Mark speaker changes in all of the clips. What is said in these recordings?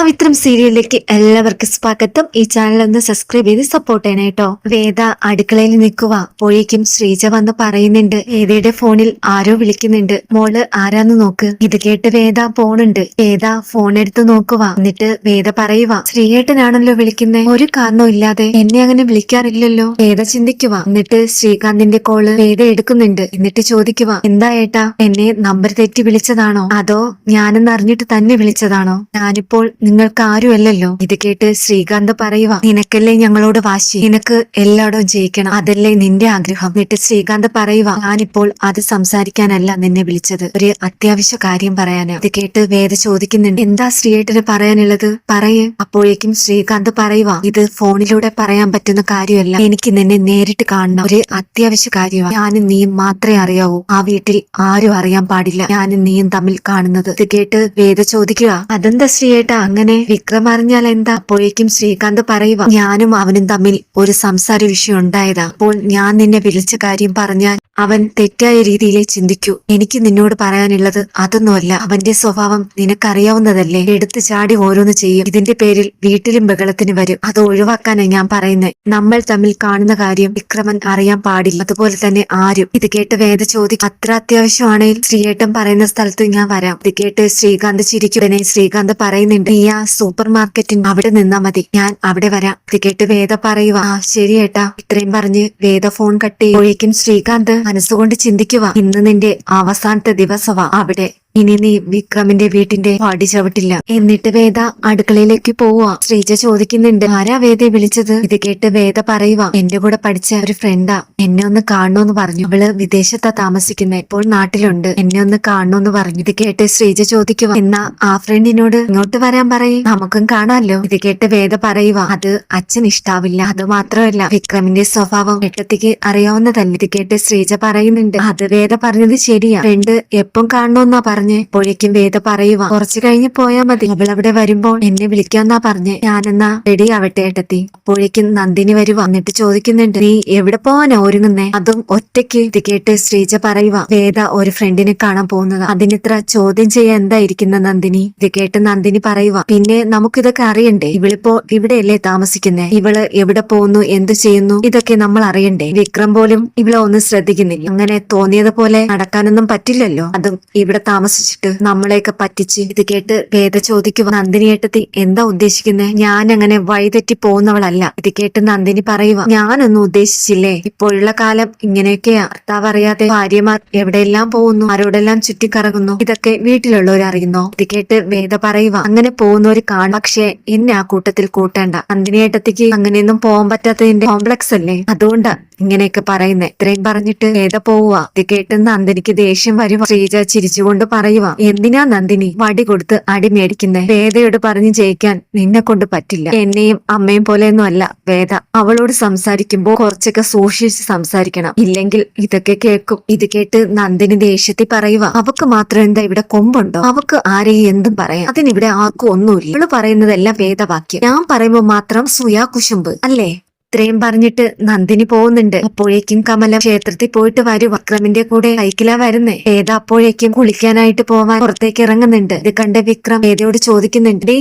Speaker 1: പവിത്രം സീരിയലിലേക്ക് എല്ലാവർക്കും സ്വാഗതം. ഈ ചാനൽ ഒന്ന് സബ്സ്ക്രൈബ് ചെയ്ത് സപ്പോർട്ട് ചെയ്യണം കേട്ടോ വേദ അടുക്കളയിൽ നിൽക്കുക. പോഴേക്കും ശ്രീജ വന്ന് പറയുന്നുണ്ട്. വേദയുടെ ഫോണിൽ ആരോ വിളിക്കുന്നുണ്ട്. മോൾ ആരാന്ന് നോക്ക്. ഇത് കേട്ട് വേദ ഫോണുണ്ട് വേദ ഫോൺ എടുത്ത് നോക്കുക. എന്നിട്ട് വേദ പറയുക. ശ്രീയേട്ടനാണല്ലോ വിളിക്കുന്നത് ഒരു കാരണവും ഇല്ലാതെ എന്നെ അങ്ങനെ വിളിക്കാറില്ലല്ലോ. വേദ ചിന്തിക്കുക. എന്നിട്ട് ശ്രീകാന്തിന്റെ കോൾ വേദ എടുക്കുന്നുണ്ട്. എന്നിട്ട് ചോദിക്കുക. എന്താ ഏട്ടാ? എന്നെ നമ്പർ തെറ്റി വിളിച്ചതാണോ? അതോ ഞാനെന്ന് അറിഞ്ഞിട്ട് തന്നെ വിളിച്ചതാണോ? ഞാനിപ്പോൾ നിങ്ങൾക്ക് ആരുമല്ലല്ലോ ഇത് കേട്ട് ശ്രീകാന്ത് പറയുക നിനക്കല്ലേ ഞങ്ങളോട് വാശി? നിനക്ക് എല്ലായിടവും ജയിക്കണം. അതല്ലേ നിന്റെ ആഗ്രഹം? എന്നിട്ട് ശ്രീകാന്ത് പറയുക ഞാനിപ്പോൾ അത് സംസാരിക്കാനല്ല നിന്നെ വിളിച്ചത്. ഒരു അത്യാവശ്യ കാര്യം പറയാനാ. ഇത് കേട്ട് വേദ ചോദിക്കുന്നുണ്ട് എന്താ ശ്രീയേട്ടന് പറയാനുള്ളത്? പറയേ. അപ്പോഴേക്കും ശ്രീകാന്ത് പറയുക ഇത് ഫോണിലൂടെ പറയാൻ പറ്റുന്ന കാര്യമല്ല. എനിക്ക് നിന്നെ നേരിട്ട് കാണണം. ഒരു അത്യാവശ്യ കാര്യമാണ് ഞാൻ നീയും മാത്രമേ അറിയാവൂ. ആ വീട്ടിൽ ആരും അറിയാൻ പാടില്ല. ഞാനും നീയും തമ്മിൽ കാണുന്നത്. ഇത് കേട്ട് വേദ ചോദിക്കുക അതെന്താ ശ്രീയേട്ട? അങ്ങനെ വിക്രം അറിഞ്ഞാൽ എന്താ? അപ്പോഴേക്കും ശ്രീകാന്ത് പറയുക ഞാനും അവനും തമ്മിൽ ഒരു സംസാര വിഷയം ഉണ്ടായതാ. അപ്പോൾ ഞാൻ നിന്നെ വിളിച്ച കാര്യം പറഞ്ഞാൽ അവൻ തെറ്റായ രീതിയിലേ ചിന്തിക്കൂ. എനിക്ക് നിന്നോട് പറയാനുള്ളത് അതൊന്നുമല്ല. അവന്റെ സ്വഭാവം നിനക്കറിയാവുന്നതല്ലേ? എടുത്തു ചാടി ഓരോന്ന് ചെയ്യും. ഇതിന്റെ പേരിൽ വീട്ടിലും ബഹളത്തിന് വരും. അത് ഒഴിവാക്കാനാണ് ഞാൻ പറയുന്നത് നമ്മൾ തമ്മിൽ കാണുന്ന കാര്യം വിക്രമൻ അറിയാൻ പാടില്ല. അതുപോലെ തന്നെ ആരും. ഇത് കേട്ട് വേദ ചോദിക്കും അത്ര അത്യാവശ്യമാണെങ്കിൽ ശ്രീയേട്ടൻ പറയുന്ന സ്ഥലത്ത് ഞാൻ വരാം. ഇത് കേട്ട് ശ്രീകാന്ത് ചിരിക്കുടനെ ശ്രീകാന്ത് പറയുന്നുണ്ട് നീ ആ സൂപ്പർ മാർക്കറ്റിൽ അവിടെ നിന്നാ മതി. ഞാൻ അവിടെ വരാം. ഇത് കേട്ട് വേദ പറയുക. ആ ശരി ഏട്ടാ. ഇത്രയും പറഞ്ഞ് വേദ ഫോൺ കട്ട് ചെയ്യുമ്പോഴേക്കും ശ്രീകാന്ത് മനസ്സുകൊണ്ട് ചിന്തിക്കുക ഇന്ന് നിന്റെ അവസാനത്തെ ദിവസവാ അവിടെ. ഇനി നീ വിക്രമിന്റെ വീട്ടിന്റെ പാടി ചവിട്ടില്ല. എന്നിട്ട് വേദ അടുക്കളയിലേക്ക് പോവുക. ശ്രീജ ചോദിക്കുന്നുണ്ട് ആരാ വേദയെ വിളിച്ചത്? ഇത് കേട്ട് വേദ പറയുക എന്റെ കൂടെ പഠിച്ച ഒരു ഫ്രണ്ടാ എന്നെ ഒന്ന് കാണണോന്ന് പറഞ്ഞു. അവൾ വിദേശത്താ താമസിക്കുന്നത് ഇപ്പോൾ നാട്ടിലുണ്ട്. എന്നെ ഒന്ന് കാണണോന്ന് പറഞ്ഞു. ഇത് കേട്ട് ശ്രീജ ചോദിക്കുക എന്നാ ആ ഫ്രണ്ടിനോട് ഇങ്ങോട്ട് വരാൻ പറയും. നമുക്കും കാണാമല്ലോ ഇത് കേട്ട് വേദ പറയുക അത് അച്ഛൻ ഇഷ്ടാവില്ല. അത് മാത്രമല്ല വിക്രമിന്റെ സ്വഭാവം വെട്ടത്തിക്ക് അറിയാവുന്നതല്ല. ഇത് കേട്ട് ശ്രീജ പറയുന്നുണ്ട് അത് വേദ പറഞ്ഞത് ശരിയാ. ഫ്രണ്ട് എപ്പം കാണണമെന്നാ പറഞ്ഞ് ഇപ്പോഴേക്കും വേദ പറയുക കുറച്ചു കഴിഞ്ഞ് പോയാ മതി. അവൾ അവിടെ വരുമ്പോൾ എന്നെ വിളിക്കാന്നാ പറഞ്ഞ്. ഞാനെന്നാ റെഡി ആവട്ടെ ഏട്ടത്തി. അപ്പോഴേക്കും നന്ദിനി വരുവ എന്നിട്ട് ചോദിക്കുന്നുണ്ട് നീ എവിടെ പോവാനാ ഒരുങ്ങുന്നേ അതും ഒറ്റയ്ക്ക് ഇത് കേട്ട് ശ്രീജ പറയുക വേദ ഒരു ഫ്രണ്ടിനെ കാണാൻ പോകുന്നത്. അതിനിത്ര ചോദ്യം ചെയ്യാൻ എന്തായിരിക്കുന്ന നന്ദിനി? ഇത് കേട്ട് നന്ദിനി പറയുക പിന്നെ നമുക്കിതൊക്കെ അറിയണ്ടേ? ഇവളിപ്പോ ഇവിടെയല്ലേ താമസിക്കുന്നേ? ഇവൾ എവിടെ പോകുന്നു? എന്ത് ചെയ്യുന്നു? ഇതൊക്കെ നമ്മൾ അറിയണ്ടേ? വിക്രം പോലും ഇവളെ ഒന്ന് ശ്രദ്ധിക്കുന്നില്ല. അങ്ങനെ തോന്നിയതുപോലെ നടക്കാനൊന്നും പറ്റില്ലല്ലോ. അതും ഇവിടെ താമസിച്ചിട്ട് നമ്മളെയൊക്കെ പറ്റിച്ച് ഇത് കേട്ട് വേദ ചോദിക്കുക നന്ദിനിയേട്ടത്തി എന്താ ഉദ്ദേശിക്കുന്നത് ഞാൻ അങ്ങനെ വഴിതെറ്റി പോകുന്നവളല്ല. ഇത് കേട്ട് നന്ദിനി പറയുക ഞാനൊന്നും ഉദ്ദേശിച്ചില്ലേ? ഇപ്പോഴുള്ള കാലം ഇങ്ങനെയൊക്കെയാ. ഭർത്താവ് അറിയാതെ ഭാര്യമാർ എവിടെയെല്ലാം പോകുന്നു? ആരോടെല്ലാം ചുറ്റിക്കറങ്ങുന്നു? ഇതൊക്കെ വീട്ടിലുള്ളവർ അറിയുന്നോ? ഇത് കേട്ട് വേദ പറയുക അങ്ങനെ പോകുന്നവർ കാണും. പക്ഷേ എന്നെ ആ കൂട്ടത്തിൽ കൂട്ടേണ്ട. നന്ദിനിയേട്ടത്തിക്ക് അങ്ങനെയൊന്നും പോകാൻ പറ്റാത്തതിന്റെ കോംപ്ലക്സ് അല്ലേ? അതുകൊണ്ടാ ഇങ്ങനെയൊക്കെ പറയുന്നേ. ഇത്രയും പറഞ്ഞിട്ട് വേദ പോവുക ഇത് കേട്ട് നന്ദിനിക്ക് ദേഷ്യം വരും ശ്രീജ ചിരിച്ചുകൊണ്ട് പറയുക എന്തിനാ നന്ദിനി വടി കൊടുത്ത് അടിമേടിക്കുന്നേ വേദയോട് പറഞ്ഞു ജയിക്കാൻ നിന്നെ കൊണ്ട് പറ്റില്ല. എന്നെയും അമ്മയും പോലെയൊന്നും അല്ല വേദ. അവളോട് സംസാരിക്കുമ്പോൾ കുറച്ചൊക്കെ സൂക്ഷിച്ച് സംസാരിക്കണം. ഇല്ലെങ്കിൽ ഇതൊക്കെ കേൾക്കും. ഇത് കേട്ട് നന്ദിനി ദേഷ്യത്തിൽ പറയുക അവക്ക് മാത്രം എന്താ ഇവിടെ കൊമ്പുണ്ടോ? അവക്ക് ആരെയും എന്തും പറയാം. അതിനിവിടെ ആർക്കും ഒന്നുമില്ല. ഇവൾ പറയുന്നതെല്ലാം വേദവാക്യം. ഞാൻ പറയുമ്പോൾ മാത്രം സുയാ കുശുമ്പ് അല്ലേ? ഇത്രയും പറഞ്ഞിട്ട് നന്ദിനി പോകുന്നുണ്ട്. അപ്പോഴേക്കും കമല ക്ഷേത്രത്തിൽ പോയിട്ട് വരും. വിക്രമിന്റെ കൂടെ ബൈക്കിലാ വരുന്നേ. വേദ അപ്പോഴേക്കും കുളിക്കാനായിട്ട് പോവാൻ പുറത്തേക്ക് ഇറങ്ങുന്നുണ്ട്. ഇത് കണ്ട വിക്രം വേദയോട് ചോദിക്കുന്നുണ്ട്.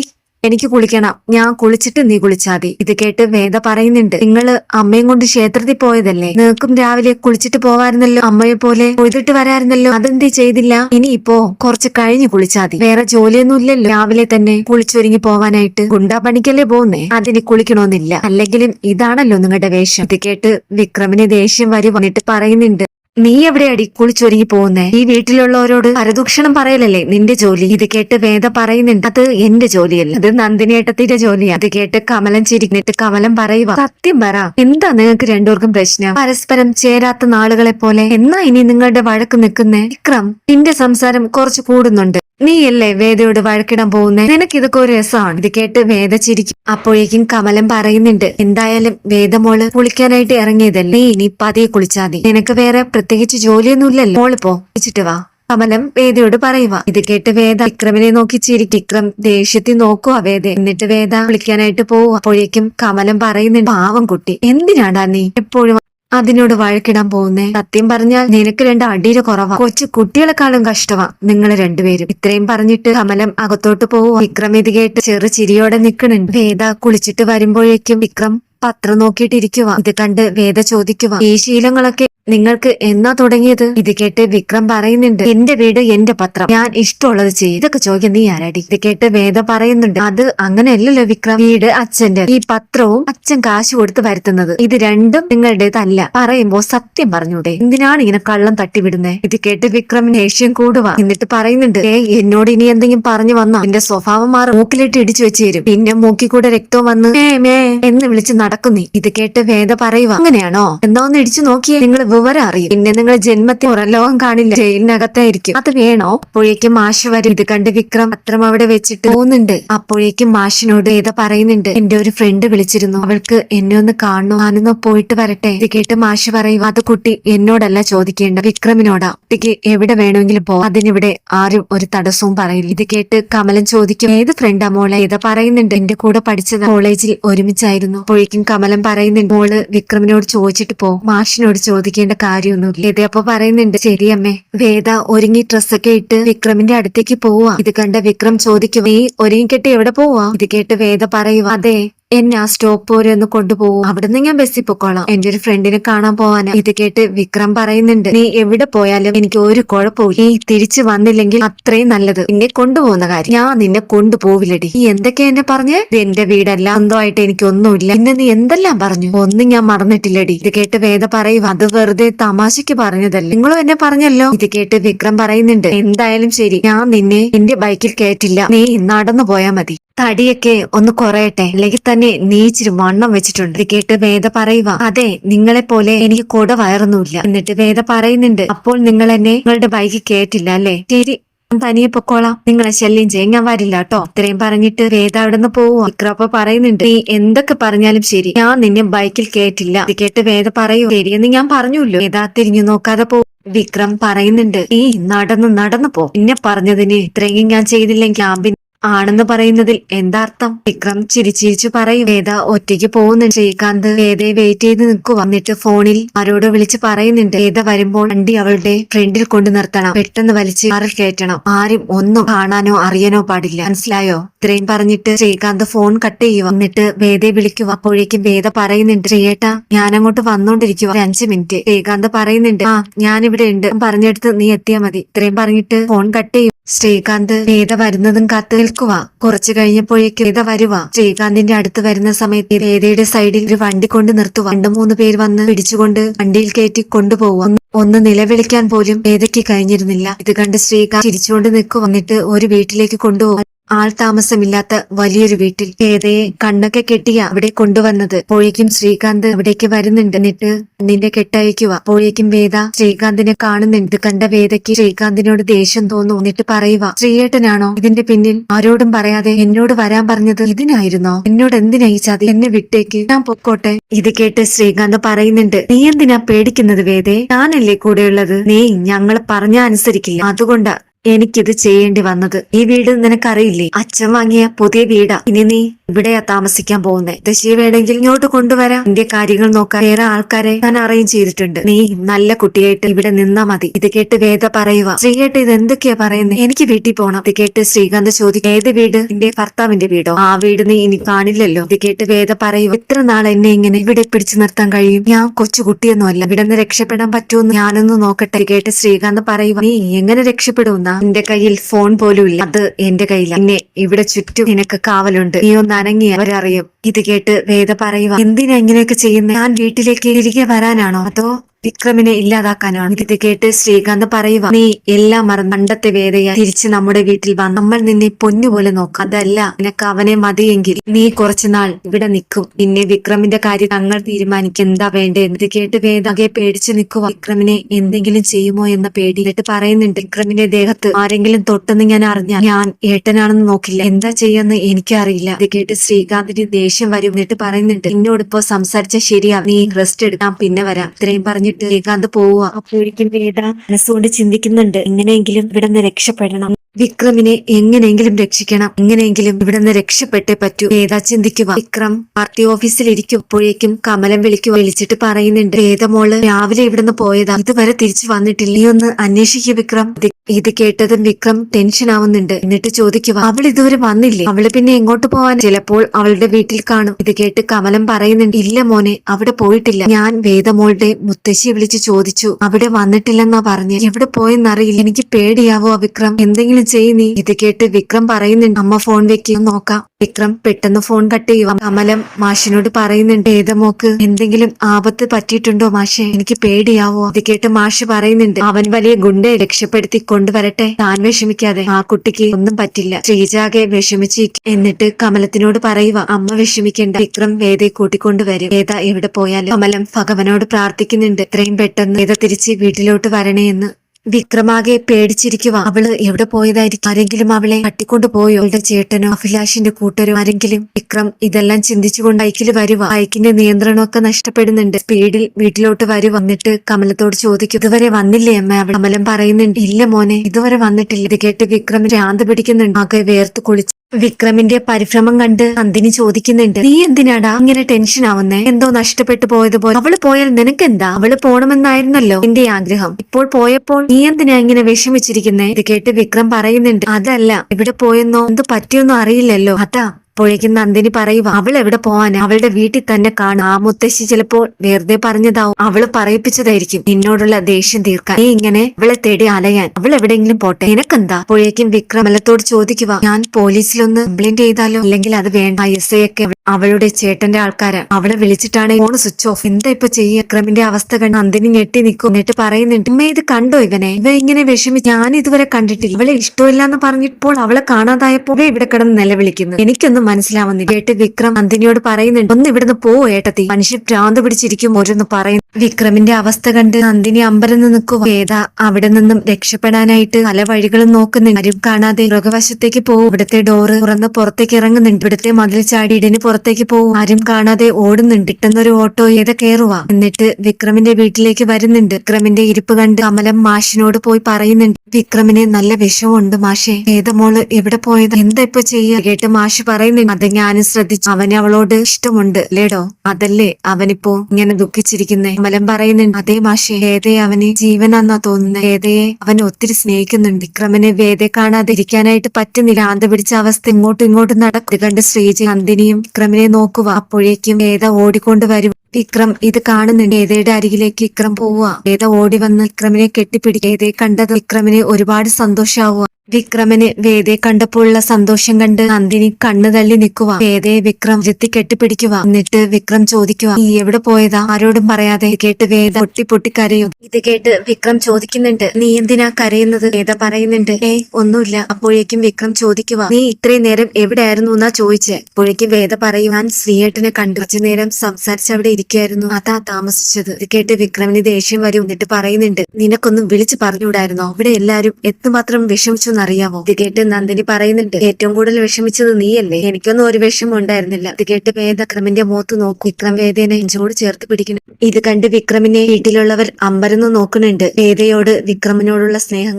Speaker 1: എനിക്ക് കുളിക്കണം. ഞാൻ കുളിച്ചിട്ട് നീ കുളിച്ചാതി ഇത് കേട്ട് വേദ പറയുന്നുണ്ട്. നിങ്ങൾ അമ്മയും കൊണ്ട് ക്ഷേത്രത്തിൽ പോയതല്ലേ? നിനക്കും രാവിലെ കുളിച്ചിട്ട് പോവായിരുന്നല്ലോ? അമ്മയെ പോലെ കൊയ്തിട്ട് വരായിരുന്നല്ലോ? അതെന്തി ചെയ്തില്ല? ഇനി ഇപ്പോ കുറച്ച് കഴിഞ്ഞ് കുളിച്ചാതി വേറെ ജോലിയൊന്നും ഇല്ലല്ലോ. രാവിലെ തന്നെ കുളിച്ചൊരുങ്ങി പോവാനായിട്ട്. ഗുണ്ടാ പണിക്കല്ലേ പോകുന്നേ അതിന് കുളിക്കണമെന്നില്ല അല്ലെങ്കിലും ഇതാണല്ലോ നിങ്ങളുടെ വേഷം. ഇത് കേട്ട് വിക്രമിന് ദേഷ്യം വരി വന്നിട്ട് പറയുന്നുണ്ട്. നീ എവിടെയടി കുളിച്ചൊരുങ്ങി പോകുന്നേ ഈ വീട്ടിലുള്ളവരോട് പരദൂഷണം പറയലല്ലേ? നിന്റെ ജോലി. ഇത് കേട്ട് വേദ പറയുന്നുണ്ട്. അത് എന്റെ ജോലിയല്ല. അത് നന്ദിനേട്ടത്തിന്റെ ജോലിയാണ് അത് കേട്ട് കമലം ചിരിക്കുന്നിട്ട് കമലം പറയുക സത്യം പറ. എന്താ നിങ്ങൾക്ക് രണ്ടുപേർക്കും പ്രശ്നം? പരസ്പരം ചേരാത്ത നാളുകളെ പോലെ എന്നാ ഇനി നിങ്ങളുടെ വഴക്ക് നിൽക്കുന്നേ? വിക്രം നിന്റെ സംസാരം കുറച്ച് കൂടുന്നുണ്ട്. നീയല്ലേ വേദയോട് വഴക്കിടാൻ പോകുന്നേ? നിനക്ക് ഇതൊക്കെ ഒരു രസമാണ്. ഇത് കേട്ട് വേദ ചിരിക്കും. അപ്പോഴേക്കും കമലം പറയുന്നുണ്ട് എന്തായാലും വേദമോൾ കുളിക്കാനായിട്ട് ഇറങ്ങിയതല്ലേ? നീ ഇനി പതിയെ കുളിച്ചാതി നിനക്ക് വേറെ പ്രത്യേകിച്ച് ജോലിയൊന്നുമില്ലല്ലോ. മോൾ പോ. വെച്ചിട്ട് വാ. കമലം വേദയോട് പറയുക ഇത് കേട്ട് വേദ വിക്രമിനെ നോക്കി ചിരി വിക്രം ദേഷ്യത്തിൽ നോക്കുക വേദ. എന്നിട്ട് വേദ വിളിക്കാനായിട്ട് പോവുക അപ്പോഴേക്കും കമലം പറയുന്നുണ്ട് പാവം കുട്ടി. എന്തിനാടാ നീ? എപ്പോഴും അതിനോട് വഴക്കിടാൻ പോകുന്നേ? സത്യം പറഞ്ഞാൽ നിനക്ക് രണ്ട് അടിയുടെ കുറവാ. കൊച്ചു കുട്ടികളെക്കാളും കഷ്ടമാ നിങ്ങൾ രണ്ടുപേരും. ഇത്രയും പറഞ്ഞിട്ട് കമലം അകത്തോട്ട് പോവുക വിക്രം ഇത് കേട്ട് ചെറു ചിരിയോടെ നിക്കണുണ്ട് വേദ കുളിച്ചിട്ട് വരുമ്പോഴേക്കും വിക്രം പത്രം നോക്കിയിട്ടിരിക്കുക ഇത് കണ്ട് വേദ ചോദിക്കുക ഈ ശീലങ്ങളൊക്കെ നിങ്ങൾക്ക് എന്നാ തുടങ്ങിയത്? ഇത് കേട്ട് വിക്രം പറയുന്നുണ്ട് എന്റെ വീട് എന്റെ പത്രം. ഞാൻ ഇഷ്ടമുള്ളത് ചെയ്യും. ഇതൊക്കെ ചോദിക്കാൻ നീ ആരാടി? ഇത് കേട്ട് വേദ പറയുന്നുണ്ട് അത് അങ്ങനെയല്ലല്ലോ വിക്രം. വീട് അച്ഛന്റെ. ഈ പത്രവും അച്ഛൻ കാശ് കൊടുത്ത് വരുത്തുന്നത്. ഇത് രണ്ടും നിങ്ങളുടേതല്ല. പറയുമ്പോ സത്യം പറഞ്ഞൂടെ. എന്തിനാണ് ഇങ്ങനെ കള്ളം തട്ടിവിടുന്നേ? ഇത് കേട്ട് വിക്രമിന് ഏഷ്യം കൂടുക എന്നിട്ട് പറയുന്നുണ്ട് ഏ എന്നോട് ഇനി എന്തെങ്കിലും പറഞ്ഞു വന്നോ എന്റെ സ്വഭാവം മാറി. മൂക്കിലിട്ട് ഇടിച്ചു വെച്ച് തരും. പിന്നെ മൂക്കി കൂടെ രക്തവും വന്ന് മേ മേ എന്ന് വിളിച്ച് നടക്കുന്നേ. ഇത് കേട്ട് വേദ പറയുക അങ്ങനെയാണോ? എന്താ ഒന്ന് ഇടിച്ചു നോക്കിയേ. നിങ്ങൾ വിവരം അറിയും പിന്നെ നിങ്ങൾ ജന്മത്തിൽ ഉറലോകം കാണില്ല. ജയിലിനകത്തായിരിക്കും. അത് വേണോ? അപ്പോഴേക്കും മാഷ് വരും. ഇത് കണ്ട് വിക്രം പത്രം അവിടെ വെച്ചിട്ട് പോകുന്നുണ്ട്. അപ്പോഴേക്കും മാഷിനോട് ഏതാ പറയുന്നുണ്ട്? എന്റെ ഒരു ഫ്രണ്ട് വിളിച്ചിരുന്നു. അവൾക്ക് എന്നെ ഒന്ന് കാണണോ? ഞാനൊന്ന് പോയിട്ട് വരട്ടെ. ഇത് കേട്ട് മാഷ് പറയും. അത് കുട്ടി എന്നോടല്ല ചോദിക്കേണ്ട. വിക്രമിനോടാ. കുട്ടിക്ക് എവിടെ വേണമെങ്കിലും പോ അതിനിവിടെ ആരും ഒരു തടസ്സവും പറയില്ല. ഇത് കേട്ട് കമലൻ ചോദിക്കും. ഏത് ഫ്രണ്ടാ മോളെ? ഏതാ പറയുന്നുണ്ട്? എന്റെ കൂടെ പഠിച്ചത് കോളേജിൽ ഒരുമിച്ചായിരുന്നു. അപ്പോഴേക്കും കമലൻ പറയുന്നുണ്ട്. മോൾ വിക്രമിനോട് ചോദിച്ചിട്ട് പോ. മാഷിനോട് ചോദിക്കേണ്ട കാര്യമൊന്നുമില്ല. ഇത് അപ്പൊ പറയുന്നുണ്ട് ശരി അമ്മേ വേദ ഒരുങ്ങി ഡ്രസ്സൊക്കെ ഇട്ട് വിക്രമിന്റെ അടുത്തേക്ക് പോവാ. ഇത് കണ്ട വിക്രം ചോദിക്കും നീ ഒരുങ്ങിക്കെട്ടി എവിടെ പോവാ? ഇത് കേട്ട് വേദ പറയുക അതെ എന്നെ ആ സ്റ്റോപ്പ് വരെ ഒന്ന് കൊണ്ടുപോകും. അവിടുന്ന് ഞാൻ ബസ്സിൽ പൊക്കോളാം. എന്റെ ഒരു ഫ്രണ്ടിനെ കാണാൻ പോവാനാ. ഇത് കേട്ട് വിക്രം പറയുന്നുണ്ട് നീ എവിടെ പോയാലും എനിക്ക് ഒരു കുഴപ്പവും നീ തിരിച്ചു വന്നില്ലെങ്കിൽ അത്രയും നല്ലത്. നിന്നെ കൊണ്ടുപോകുന്ന കാര്യം ഞാൻ നിന്നെ കൊണ്ടുപോവില്ലടി. നീ എന്തൊക്കെയാ എന്നെ പറഞ്ഞ്? ഇത് എന്റെ വീടല്ല. സ്വന്തമായിട്ട് എനിക്കൊന്നുമില്ല. പിന്നെ നീ എന്തെല്ലാം പറഞ്ഞു? ഒന്നും ഞാൻ മറന്നിട്ടില്ലടി. ഇത് കേട്ട് വേദ പറയും അത് വെറുതെ തമാശക്ക് പറഞ്ഞതല്ല. നിങ്ങളും എന്നെ പറഞ്ഞല്ലോ. ഇത് കേട്ട് വിക്രം പറയുന്നുണ്ട് എന്തായാലും ശരി. ഞാൻ നിന്നെ എന്റെ ബൈക്കിൽ കയറ്റില്ല നീ നടന്നു പോയാ മതി. തടിയൊക്കെ ഒന്ന് കുറയട്ടെ. അല്ലെങ്കിൽ തന്നെ നീച്ചിരും വണ്ണം വെച്ചിട്ടുണ്ട്. ഇത് കേട്ട് വേദ പറയുക അതെ നിങ്ങളെ പോലെ എനിക്ക് കൊട വയറൊന്നുമില്ല. എന്നിട്ട് വേദ പറയുന്നുണ്ട് അപ്പോൾ നിങ്ങൾ എന്നെ നിങ്ങളുടെ ബൈക്ക് കേട്ടില്ല അല്ലേ? ശരി തനിയെ പൊക്കോളാം. നിങ്ങളെ ശല്യം ചെയ്യാൻ ഞാൻ വരില്ല കേട്ടോ. ഇത്രയും പറഞ്ഞിട്ട് വേദ അവിടെ നിന്ന് പോവുക വിക്രപ്പ പറയുന്നുണ്ട് നീ എന്തൊക്കെ പറഞ്ഞാലും ശരി ഞാൻ നിന്നെ ബൈക്കിൽ കേട്ടില്ല ഇത് കേട്ട് വേദ പറയൂ ശരിയെന്ന് ഞാൻ പറഞ്ഞുല്ലോ വേദ തിരിഞ്ഞു നോക്കാതെ പോ വിക്രം പറയുന്നുണ്ട് നീ നടന്ന് നടന്നു പോ. പിന്നെ പറഞ്ഞതിന് ഇത്രയും ഞാൻ ചെയ്തില്ലെങ്കിൽ ക്യാമ്പിന് ആണെന്ന് പറയുന്നതിൽ എന്താർത്ഥം? വിക്രം ചിരിച്ചിരിച്ചു പറയും. വേദ ഒറ്റയ്ക്ക് പോകുന്നുണ്ട് ശ്രീകാന്ത്. വേദയെ വെയിറ്റ് ചെയ്ത് നിൽക്കുക വന്നിട്ട് ഫോണിൽ ആരോട് വിളിച്ച് പറയുന്നുണ്ട്. വേദ വരുമ്പോൾ വണ്ടി അവളുടെ ഫ്രണ്ടിൽ കൊണ്ടു നിർത്തണം. പെട്ടെന്ന് വലിച്ച് കാറിൽ കയറ്റണം. ആരും ഒന്നും കാണാനോ അറിയാനോ പാടില്ല. മനസ്സിലായോ? ഇത്രയും പറഞ്ഞിട്ട് ശ്രീകാന്ത് ഫോൺ കട്ട് ചെയ്യുക എന്നിട്ട് വേദയെ വിളിക്കുക. അപ്പോഴേക്കും വേദ പറയുന്നുണ്ട് ശ്രീയേട്ടാ ഞാൻ അങ്ങോട്ട് വന്നോണ്ടിരിക്കുക അഞ്ചു മിനിറ്റ്. ശ്രീകാന്ത് പറയുന്നുണ്ട് ആ ഞാനിവിടെ ഉണ്ട്. പറഞ്ഞെടുത്ത് നീ എത്തിയാ മതി. ഇത്രയും പറഞ്ഞിട്ട് ഫോൺ കട്ട് ചെയ്യും. ശ്രീകാന്ത് വേദ വരുന്നതും കാത്തു നിൽക്കുക കുറച്ചു കഴിഞ്ഞപ്പോഴേക്ക് വേദ വരുക ശ്രീകാന്തിന്റെ അടുത്ത് വരുന്ന സമയത്ത് വേദയുടെ സൈഡിൽ ഒരു വണ്ടി കൊണ്ട് നിർത്തുക രണ്ടു മൂന്ന് പേര് വന്ന് പിടിച്ചുകൊണ്ട് വണ്ടിയിൽ കയറ്റി കൊണ്ടുപോകും ഒന്ന് നിലവിളിക്കാൻ പോലും വേദയ്ക്ക് കഴിഞ്ഞിരുന്നില്ല. ഇത് കണ്ട് ശ്രീകാന്ത് ചിരിച്ചുകൊണ്ട് നിൽക്കുക വന്നിട്ട് ഒരു വീട്ടിലേക്ക് കൊണ്ടുപോകും ആൾ താമസമില്ലാത്ത വലിയൊരു വീട്ടിൽ ഏതയെ കണ്ണൊക്കെ കെട്ടിയ അവിടെ കൊണ്ടുവന്നത്. പോഴേക്കും ശ്രീകാന്ത് അവിടേക്ക് വരുന്നുണ്ട്. എന്നിട്ട് നിന്റെ കെട്ടയക്കുക പോഴേക്കും വേദ ശ്രീകാന്തിനെ കാണുന്നുണ്ട്. കണ്ട വേദയ്ക്ക് ശ്രീകാന്തിനോട് ദേഷ്യം തോന്നു. എന്നിട്ട് പറയുക ശ്രീയേട്ടനാണോ? ഇതിന്റെ പിന്നിൽ ആരോടും പറയാതെ എന്നോട് വരാൻ പറഞ്ഞത് ഇതിനായിരുന്നോ? എന്നോട് എന്തിനാ ഈ എന്നെ വിട്ടേക്ക്. ഞാൻ പൊക്കോട്ടെ. ഇത് കേട്ട് ശ്രീകാന്ത് പറയുന്നുണ്ട് നീ എന്തിനാ പേടിക്കുന്നത് വേദേ? ഞാനല്ലേ കൂടെയുള്ളത്? നീ ഞങ്ങൾ പറഞ്ഞ അനുസരിക്കില്ല അതുകൊണ്ടാ എനിക്കിത് ചെയ്യേണ്ടി വന്നത്. ഈ വീട് നിനക്കറിയില്ലേ? അച്ഛൻ വാങ്ങിയ പുതിയ വീടാ. ഇനി നീ ഇവിടെയാ താമസിക്കാൻ പോകുന്നേ. ദശിയെ വേണമെങ്കിൽ ഇങ്ങോട്ട് കൊണ്ടുവരാം. എന്റെ കാര്യങ്ങൾ നോക്കാൻ വേറെ ആൾക്കാരെ ഞാൻ അറേഞ്ച് ചെയ്തിട്ടുണ്ട്. നീ നല്ല കുട്ടിയായിട്ട് ഇവിടെ നിന്നാ മതി. ഇത് കേട്ട് വേദ പറയുക ശ്രീയേട്ട് ഇത് എന്തൊക്കെയാ പറയുന്നത് എനിക്ക് വീട്ടിൽ പോകണം ഇത് കേട്ട് ശ്രീകാന്ത് ചോദിക്കും ഏത് വീട്? എന്റെ ഭർത്താവിന്റെ വീടോ? ആ വീട് നീ ഇനി കാണില്ലല്ലോ. ഇത് കേട്ട് വേദ പറയുക എത്ര നാൾ എന്നെ ഇങ്ങനെ ഇവിടെ പിടിച്ചു നിർത്താൻ കഴിയും? ഞാൻ കൊച്ചു കുട്ടിയൊന്നുമല്ല ഇവിടെ നിന്ന് രക്ഷപ്പെടാൻ പറ്റുമെന്ന് ഞാനൊന്ന് നോക്കട്ടെ. കേട്ട് ശ്രീകാന്ത് പറയുക നീ എങ്ങനെ രക്ഷപ്പെടുമെന്ന? എന്റെ കയ്യിൽ ഫോൺ പോലും ഇല്ല. അത് എന്റെ കയ്യിലാണ് എന്നെ ഇവിടെ ചുറ്റും നിനക്ക് കാവലുണ്ട്. നീ ഒന്ന് അനങ്ങി അവരറിയും. ഇത് കേട്ട് വേദ പറയുക എന്തിനാ ചെയ്യുന്നത് ഞാൻ വീട്ടിലേക്ക് തിരികെ വരാനാണോ? അതോ വിക്രമിനെ ഇല്ലാതാക്കാനാണ്. ഇത് കേട്ട് ശ്രീകാന്ത് പറയുക നീ എല്ലാം മറന്ന് പണ്ടത്തെ വേദയ തിരിച്ച് നമ്മുടെ വീട്ടിൽ വന്ന് നമ്മൾ നിന്നെ പൊന്നുപോലെ നോക്കാം. അതല്ല നിനക്ക് അവനെ മതിയെങ്കിൽ നീ കുറച്ചുനാൾ ഇവിടെ നിൽക്കും. പിന്നെ വിക്രമിന്റെ കാര്യം തങ്ങൾ തീരുമാനിക്കും. എന്താ വേണ്ടത് ഇത് കേട്ട് വേദ ആകെ പേടിച്ചു നിൽക്കുക. വിക്രമിനെ എന്തെങ്കിലും ചെയ്യുമോ എന്ന പേടി എന്നിട്ട് പറയുന്നുണ്ട്. വിക്രമിന്റെ ദേഹത്ത് ആരെങ്കിലും തൊട്ടെന്ന് ഞാൻ അറിഞ്ഞാൽ ഞാൻ ഏട്ടനാണെന്ന് നോക്കില്ല. എന്താ ചെയ്യാന്ന് എനിക്കറിയില്ല. ഇത് കേട്ട് ശ്രീകാന്തിന് ദേഷ്യം വരും എന്നിട്ട് പറയുന്നുണ്ട്. എന്നോടിപ്പോ സംസാരിച്ച ശരിയാ. നീ റെസ്റ്റ് എടുക്കാം പിന്നെ വരാം. ഇത്രയും പറഞ്ഞിട്ട് ഏകാന്ത് പോവുക. അപ്പോഴേക്കും വേദ മനസ്സുകൊണ്ട് ചിന്തിക്കുന്നുണ്ട്. എങ്ങനെയെങ്കിലും ഇവിടെ നിന്ന് രക്ഷപ്പെടണം. വിക്രമിനെ എങ്ങനെയെങ്കിലും രക്ഷിക്കണം. എങ്ങനെയെങ്കിലും ഇവിടെ നിന്ന് രക്ഷപ്പെട്ടേ പറ്റൂ. വേദ ചിന്തിക്കുക വിക്രം പാർട്ടി ഓഫീസിൽ ഇരിക്കുമ്പോഴേക്കും കമലം വിളിക്കുക വിളിച്ചിട്ട് പറയുന്നുണ്ട്. വേദമോൾ രാവിലെ ഇവിടുന്ന് പോയതാ. ഇതുവരെ തിരിച്ചു വന്നിട്ടില്ല. നീ ഒന്ന് അന്വേഷിക്കുക വിക്രം. ഇത് കേട്ടതും വിക്രം ടെൻഷൻ ആവുന്നുണ്ട്. എന്നിട്ട് ചോദിക്കുക അവൾ ഇതുവരെ വന്നില്ലേ? അവൾ പിന്നെ എങ്ങോട്ട് പോവാൻ? ചിലപ്പോൾ അവളുടെ വീട്ടിൽ കാണും. ഇത് കേട്ട് കമലം പറയുന്നുണ്ട് ഇല്ല മോനെ അവിടെ പോയിട്ടില്ല. ഞാൻ വേദമോളുടെ മുത്തശ്ശിയെ വിളിച്ച് ചോദിച്ചു. അവിടെ വന്നിട്ടില്ലെന്നാ പറഞ്ഞു. എവിടെ പോയെന്നറിയില്ല. എനിക്ക് പേടിയാവോ വിക്രം. എന്തെങ്കിലും ചെയ്യ് നീ. ഇത് കേട്ട് വിക്രം പറയുന്നുണ്ട്. അമ്മ ഫോൺ വെക്കുക നോക്കാം. വിക്രം പെട്ടെന്ന് ഫോൺ കട്ട് ചെയ്യുക കമലം മാഷിനോട് പറയുന്നുണ്ട്. ഏതമോക്ക് എന്തെങ്കിലും ആപത്ത് പറ്റിയിട്ടുണ്ടോ മാഷെ? എനിക്ക് പേടിയാവോ? ഇത് കേട്ട് മാഷ് പറയുന്നുണ്ട്. അവൻ വലിയ ഗുണ്ടയെ രക്ഷപ്പെടുത്തി കൊണ്ടുവരട്ടെ. താൻ വിഷമിക്കാതെ. ആ കുട്ടിക്ക് ഒന്നും പറ്റില്ല. ശ്രീജാകെ വിഷമിച്ചിരിക്കും. എന്നിട്ട് കമലത്തിനോട് പറയുക അമ്മ വിഷമിക്കേണ്ട. വിക്രം വേദയെ കൂട്ടിക്കൊണ്ടുവരും വേദ എവിടെ പോയാലും? കമലം ഭഗവനോട് പ്രാർത്ഥിക്കുന്നുണ്ട്. എത്രയും പെട്ടെന്ന് വേദ തിരിച്ച് വീട്ടിലോട്ട് വരണേ എന്ന് വിക്രമാകെ പേടിച്ചിരിക്കുക അവൾ എവിടെ പോയതായിരിക്കും? ആരെങ്കിലും അവളെ തട്ടിക്കൊണ്ടു പോയോ? അവളുടെ ചേട്ടനോ അഭിലാഷിന്റെ കൂട്ടരോ ആരെങ്കിലും? വിക്രം ഇതെല്ലാം ചിന്തിച്ചുകൊണ്ട് ബൈക്കിൽ വരുക ബൈക്കിന്റെ നിയന്ത്രണമൊക്കെ നഷ്ടപ്പെടുന്നുണ്ട്. സ്പീഡിൽ വീട്ടിലോട്ട് വരും വന്നിട്ട് കമലത്തോട് ചോദിക്കും ഇതുവരെ വന്നില്ലേ അമ്മ? അവൾ കമലം പറയുന്നുണ്ട് ഇല്ല മോനെ ഇതുവരെ വന്നിട്ടില്ല. ഇത് കേട്ട് വിക്രം ഭ്രാന്ത് പിടിക്കുന്നുണ്ട്. ആകെ വേർത്ത് കുളിച്ച് വിക്രമിന്റെ പരിഭ്രമം കണ്ട് നന്ദിനി ചോദിക്കുന്നുണ്ട് നീ എന്തിനാടാ ഇങ്ങനെ ടെൻഷൻ ആവുന്നേ? എന്തോ നഷ്ടപ്പെട്ടു പോയതുപോലെ. അവൾ പോയാൽ നിനക്കെന്താ? അവൾ പോണമെന്നായിരുന്നല്ലോ എന്റെ ആഗ്രഹം. ഇപ്പോൾ പോയപ്പോൾ നീ എന്തിനാ ഇങ്ങനെ വിഷമിച്ചിരിക്കുന്നേ? ഇത് കേട്ട് വിക്രം പറയുന്നുണ്ട് അതല്ല ഇവിടെ പോയെന്നോ എന്ത് പറ്റിയൊന്നും അറിയില്ലല്ലോ. അതാ അപ്പോഴേക്കും നന്ദിനി പറയുക അവൾ എവിടെ പോവാൻ അവളുടെ വീട്ടിൽ തന്നെ കാണും. ആ മുത്തശ്ശി ചിലപ്പോൾ വെറുതെ പറഞ്ഞതാവും. അവൾ പറയിപ്പിച്ചതായിരിക്കും. നിന്നോടുള്ള ദേഷ്യം തീർക്കാൻ. നീ ഇങ്ങനെ അവളെ തേടി അലയാൻ. അവൾ എവിടെയെങ്കിലും പോട്ടെ. നിനക്കെന്താ? അപ്പോഴേക്കും വിക്രമലത്തോട് ചോദിക്കുക ഞാൻ പോലീസിലൊന്ന് കംപ്ലൈന്റ് ചെയ്താലോ? അല്ലെങ്കിൽ അത് വേണ്ട. എസ് ഐ ഒക്കെ അവളുടെ ചേട്ടന്റെ ആൾക്കാരെ. അവളെ വിളിച്ചിട്ടാണ് ഫോൺ സ്വിച്ച് ഓഫ്. എന്താ ഇപ്പൊ ചെയ്യുക വിക്രമിന്റെ അവസ്ഥ കണ്ട് നന്ദിനി ഞെട്ടി നിൽക്കും. എന്നിട്ട് പറയുന്നുണ്ട് ഉമ്മ ഇത് കണ്ടോ ഇവനെ? ഇവ ഇങ്ങനെ വിഷമിച്ച് ഞാൻ ഇതുവരെ കണ്ടിട്ടില്ല. ഇവളെ ഇഷ്ടമില്ലാന്ന് പറഞ്ഞപ്പോൾ അവളെ കാണാതായപ്പോ ഇവ ഇവിടെ കിടന്ന് നിലവിളിക്കുന്നു. എനിക്കൊന്നും മനസ്സിലാവുന്നില്ല. കേട്ട് വിക്രം നന്ദിനിയോട് പറയുന്നുണ്ട് ഒന്ന് ഇവിടുന്ന് പോ ഏട്ടത്തി. മനുഷ്യൻ ഭ്രാന്ത് പിടിച്ചിരിക്കും ഓരോന്ന് പറയുന്നു. വിക്രമിന്റെ അവസ്ഥ കണ്ട് നന്ദിനി അമ്പരന്ന് നിൽക്കുക വേദ അവിടെ നിന്നും രക്ഷപ്പെടാനായിട്ട് പല വഴികളും നോക്കുന്നുണ്ട്. ആരും കാണാതെ മൃഗവശത്തേക്ക് പോകും ഇവിടുത്തെ ഡോറ് തുറന്ന് പുറത്തേക്ക് ഇറങ്ങുന്നുണ്ട്. ഇവിടുത്തെ മതിൽ ചാടി ഇടിന് പുറത്തേക്ക് പോകും ആരും കാണാതെ ഓടുന്നുണ്ട്. കിട്ടുന്നൊരു ഓട്ടോ ഏത കയറുക എന്നിട്ട് വിക്രമിന്റെ വീട്ടിലേക്ക് വരുന്നുണ്ട്. വിക്രമിന്റെ ഇരിപ്പ് കണ്ട് കമലം മാഷിനോട് പോയി പറയുന്നുണ്ട്. വിക്രമിന് നല്ല വിഷമുണ്ട് മാഷെ. ഏതമോൾ എവിടെ പോയത്? എന്താ ഇപ്പൊ ചെയ്യുക കേട്ട് മാഷ് പറയുന്നുണ്ട്. അത് ഞാനും ശ്രദ്ധിച്ചു. അവന് അവളോട് ഇഷ്ടമുണ്ട്. ലേടോ അതല്ലേ അവനിപ്പോ ഇങ്ങനെ ദുഃഖിച്ചിരിക്കുന്നേ? കമലം പറയുന്നുണ്ട് അതേ മാഷെ ഏതേ അവന് ജീവനാന്നാ തോന്നുന്നത്? ഏതയെ അവൻ ഒത്തിരി സ്നേഹിക്കുന്നുണ്ട്. വിക്രമനെ വേദയെ കാണാതെ ഇരിക്കാനായിട്ട് പറ്റുന്നില്ല. ആന്ത പിടിച്ച അവസ്ഥ ഇങ്ങോട്ടും ഇങ്ങോട്ടും നടക്കും. കണ്ട് ശ്രീജി നന്ദിനിയും വിക്രമിനെ നോക്കുക. അപ്പോഴേക്കും വേദ ഓടിക്കൊണ്ട് വരും. വിക്രം ഇത് കാണുന്നുണ്ട്. ഏതയുടെ അരികിലേക്ക് വിക്രം പോവുക. ഏത ഓടി വന്ന് വിക്രമിനെ കെട്ടിപ്പിടിക്കുക ഏതയെ കണ്ടത് വിക്രമിനെ ഒരുപാട് സന്തോഷാവുക. വിക്രമിന് വേദയെ കണ്ടപ്പോഴുള്ള സന്തോഷം കണ്ട് നന്ദിനി കണ്ണു തള്ളി നിൽക്കുക വേദയെ വിക്രം ജെത്തി കെട്ടിപ്പിടിക്കുക എന്നിട്ട് വിക്രം ചോദിക്കുക നീ എവിടെ പോയതാ? ആരോടും പറയാതെ കേട്ട് വേദ പൊട്ടി പൊട്ടി കരയും. ഇത് കേട്ട് വിക്രം ചോദിക്കുന്നുണ്ട് നീ എന്തിനാ കരയുന്നത്? വേദ പറയുന്നുണ്ട് ഏ ഒന്നുമില്ല. അപ്പോഴേക്കും വിക്രം ചോദിക്കുക നീ ഇത്രയും നേരം എവിടെയായിരുന്നു എന്നാ ചോദിച്ചേ? അപ്പോഴേക്കും വേദ പറയും ഞാൻ ശ്രീയേട്ടനെ കണ്ടു. കുറച്ചു നേരം സംസാരിച്ച് അവിടെ ഇരിക്കുകയായിരുന്നു അതാ താമസിച്ചത്. ഇത് കേട്ട് വിക്രമിന് ദേഷ്യം വരും. എന്നിട്ട് പറയുന്നുണ്ട് നിനക്കൊന്നും വിളിച്ചു പറഞ്ഞുകൂടായിരുന്നോ? അവിടെ എല്ലാരും എത്രമാത്രം വിഷമിച്ചു അറിയാമോ? ഇത് കേട്ട് നന്ദിനി പറയുന്നുണ്ട് ഏറ്റവും കൂടുതൽ വിഷമിച്ചത് നീയല്ലേ? എനിക്കൊന്നും ഒരു വിഷമം ഉണ്ടായിരുന്നില്ല. ഇത് കേട്ട് വേദ വിക്രമിന്റെ മുഖത്ത് നോക്കും. വിക്രം വേദേനെ നെഞ്ചോട് ചേർത്ത് പിടിക്കുന്നു. ഇത് കണ്ട് വിക്രമിനെ വീട്ടിലുള്ളവർ അമ്പരന്ന് നോക്കുന്നുണ്ട്. വേദയോട് വിക്രമിനോടുള്ള സ്നേഹം